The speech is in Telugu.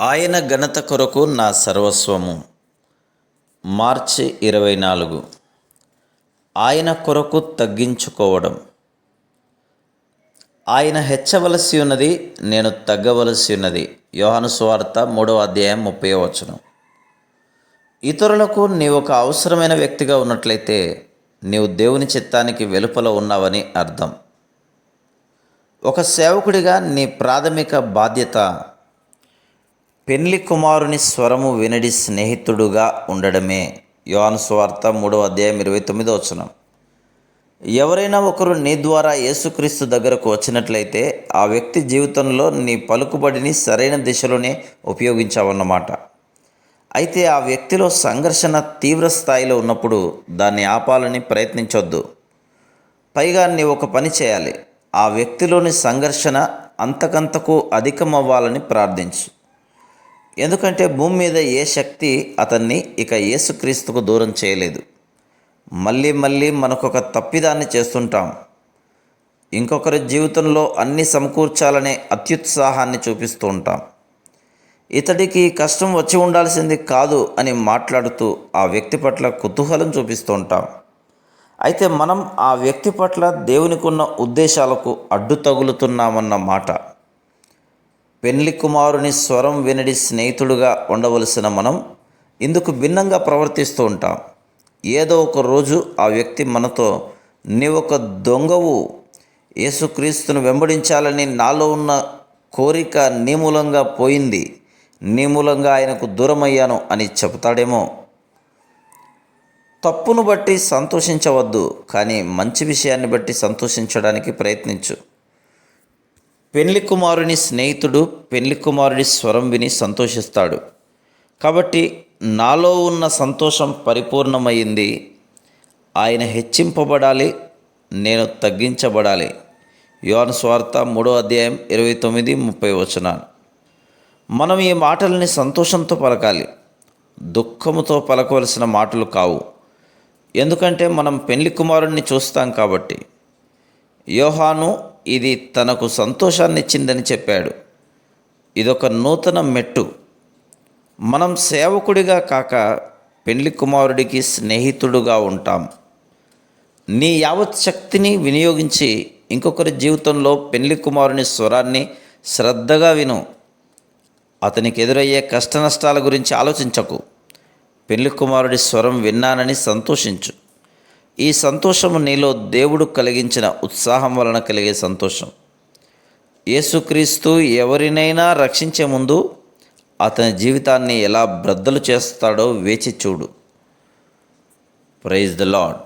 ఆయన ఘనత కొరకు నా సర్వస్వము. మార్చి ఇరవై నాలుగు. ఆయన కొరకు తగ్గించుకోవడం. ఆయన హెచ్చవలసి ఉన్నది నేను తగ్గవలసి ఉన్నది. యోహాను సువార్త మూడవ అధ్యాయం ముప్పై వచనం. ఇతరులకు నీవు ఒక అవసరమైన వ్యక్తిగా ఉన్నట్లయితే నీవు దేవుని చిత్తానికి వెలుపల ఉన్నావని అర్థం. ఒక సేవకుడిగా నీ ప్రాథమిక బాధ్యత పెన్లి కుమారుని స్వరము వినడి స్నేహితుడుగా ఉండడమే. యోహాను స్వార్త మూడవ అధ్యాయం ఇరవై తొమ్మిదో వచనం. ఎవరైనా ఒకరు నీ ద్వారా యేసుక్రీస్తు దగ్గరకు వచ్చినట్లయితే ఆ వ్యక్తి జీవితంలో నీ పలుకుబడిని సరైన దిశలోనే ఉపయోగించావన్నమాట. అయితే ఆ వ్యక్తిలో సంఘర్షణ తీవ్ర స్థాయిలో ఉన్నప్పుడు దాన్ని ఆపాలని ప్రయత్నించొద్దు. పైగా నీ ఒక పని చేయాలి. ఆ వ్యక్తిలోని సంఘర్షణ అంతకంతకు అధికమవ్వాలని ప్రార్థించు. ఎందుకంటే భూమి మీద ఏ శక్తి అతన్ని ఇక యేసుక్రీస్తుకు దూరం చేయలేదు. మళ్ళీ మళ్ళీ మనకొక తప్పిదాన్ని చేస్తుంటాం. ఇంకొకరి జీవితంలో అన్ని సమకూర్చాలనే అత్యుత్సాహాన్ని చూపిస్తూ ఉంటాం. ఇతడికి కష్టం వచ్చి ఉండాల్సింది కాదు అని మాట్లాడుతూ ఆ వ్యక్తి పట్ల కుతూహలం చూపిస్తూ ఉంటాం. అయితే మనం ఆ వ్యక్తి పట్ల దేవునికి ఉన్న ఉద్దేశాలకు అడ్డు తగులుతున్నామన్న మాట. పెళ్ళి కుమారుని స్వరం వినడి స్నేహితుడుగా ఉండవలసిన మనం ఇందుకు భిన్నంగా ప్రవర్తిస్తూ ఉంటాం. ఏదో ఒక రోజు ఆ వ్యక్తి మనతో నీవొక దొంగవు. యేసుక్రీస్తును వెంబడించాలని నాలో ఉన్న కోరిక నీ మూలంగా పోయింది. నీ మూలంగా ఆయనకు దూరమయ్యాను అని చెబుతాడేమో. తప్పును బట్టి సంతోషించవద్దు కానీ మంచి విషయాన్ని బట్టి సంతోషించడానికి ప్రయత్నించు. పెళ్ళి కుమారుని స్నేహితుడు పెళ్ళి కుమారుడి స్వరం విని సంతోషిస్తాడు. కాబట్టి నాలో ఉన్న సంతోషం పరిపూర్ణమైంది. ఆయన హెచ్చింపబడాలి నేను తగ్గించబడాలి. యోన స్వార్థ మూడో అధ్యాయం ఇరవై తొమ్మిది ముప్పై వచనాలు మనం ఈ మాటల్ని సంతోషంతో పలకాలి. దుఃఖముతో పలకవలసిన మాటలు కావు. ఎందుకంటే మనం పెళ్ళి కుమారుణ్ణి చూస్తాం కాబట్టి. యోహాను ఇది తనకు సంతోషాన్నిచ్చిందని చెప్పాడు. ఇదొక నూతన మెట్టు. మనం సేవకుడిగా కాక పెండ్లి కుమారుడికి స్నేహితుడుగా ఉంటాం. నీ యావత్ శక్తిని వినియోగించి ఇంకొకరి జీవితంలో పెళ్ళి కుమారుని స్వరాన్ని శ్రద్ధగా విను. అతనికి ఎదురయ్యే కష్ట నష్టాల గురించి ఆలోచించకు. పెళ్ళి కుమారుడి స్వరం విన్నానని సంతోషించు. ఈ సంతోషము నీలో దేవుడు కలిగించిన ఉత్సాహం వలన కలిగే సంతోషం. యేసుక్రీస్తు ఎవరినైనా రక్షించే ముందు అతని జీవితాన్ని ఎలా బ్రద్దలు చేస్తాడో వేచి చూడు. Praise the lord